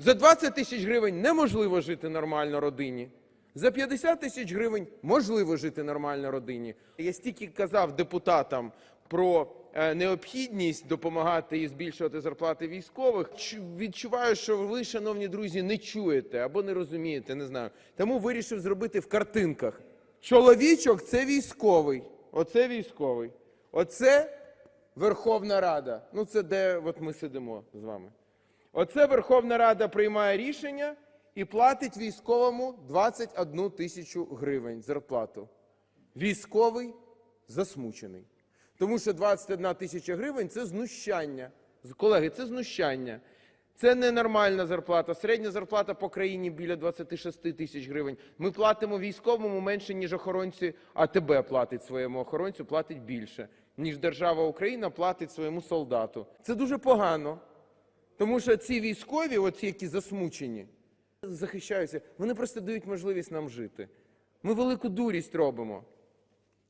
За 20 тисяч гривень неможливо жити нормально родині. За 50 тисяч гривень можливо жити нормально родині. Я стільки казав депутатам про е, необхідність допомагати і збільшувати зарплати військових. Відчуваю, що ви, шановні друзі, не чуєте або не розумієте, не знаю. Тому вирішив зробити в картинках. Чоловічок це військовий. Оце військовий. Оце Верховна Рада. Ну, це де от ми сидимо з вами. Оце Верховна Рада приймає рішення і платить військовому 21 тисячу гривень зарплату. Військовий засмучений. Тому що 21 тисяча гривень це знущання. Колеги, це знущання. Це ненормальна зарплата. Середня зарплата по країні біля 26 тисяч гривень. Ми платимо військовому менше, ніж охоронці АТБ платить своєму охоронцю, платить більше, ніж держава Україна платить своєму солдату. Це дуже погано. Тому що ці військові, оці, які засмучені, захищаються, вони просто дають можливість нам жити. Ми велику дурість робимо.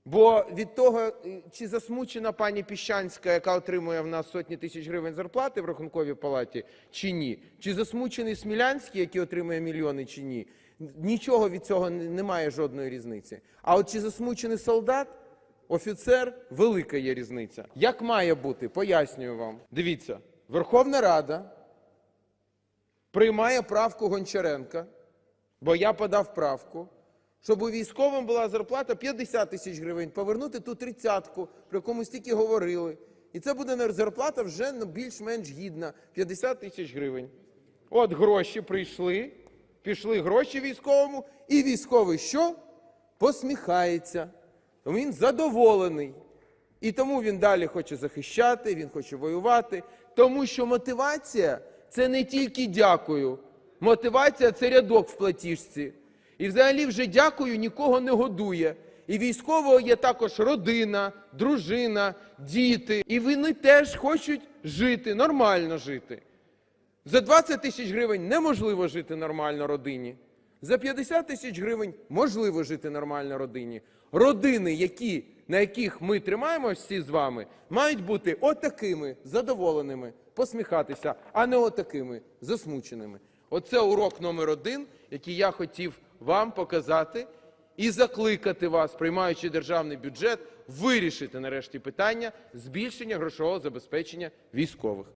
Бо від того, е, чи засмучена пані Піщанська, яка отримує в нас сотні тисяч гривень зарплати в рахунковій палаті, чи ні, чи засмучений Смілянський, який отримує мільйони, чи ні, нічого від цього немає жодної різниці. А от чи засмучений солдат, офіцер, велика є різниця. Як має бути? Пояснюю вам. Дивіться, Верховна Рада приймає правку Гончаренка, бо я подав правку, щоб у військовим була зарплата 50 тисяч гривень, повернути ту тридцятку, про ми стільки говорили. І це буде зарплата вже ну, більш-менш гідна 50 тисяч гривень. От гроші прийшли, пішли гроші військовому, і військовий що? Посміхається. Він задоволений. І тому він далі хоче захищати, він хоче воювати. Тому що мотивація це не тільки дякую. Мотивація це рядок в платіжці. І взагалі вже дякую нікого не годує. І військового є також родина, дружина, діти. І вони теж хочуть жити, нормально жити. За 20 тисяч гривень неможливо жити нормально родині. За 50 тисяч гривень можливо жити нормально родині. Родини, які, на яких ми тримаємося всі з вами, мають бути отакими задоволеними, посміхатися, а не отакими засмученими. Оце урок номер один, який я хотів вам показати і закликати вас, приймаючи державний бюджет, вирішити нарешті питання збільшення грошового забезпечення військових.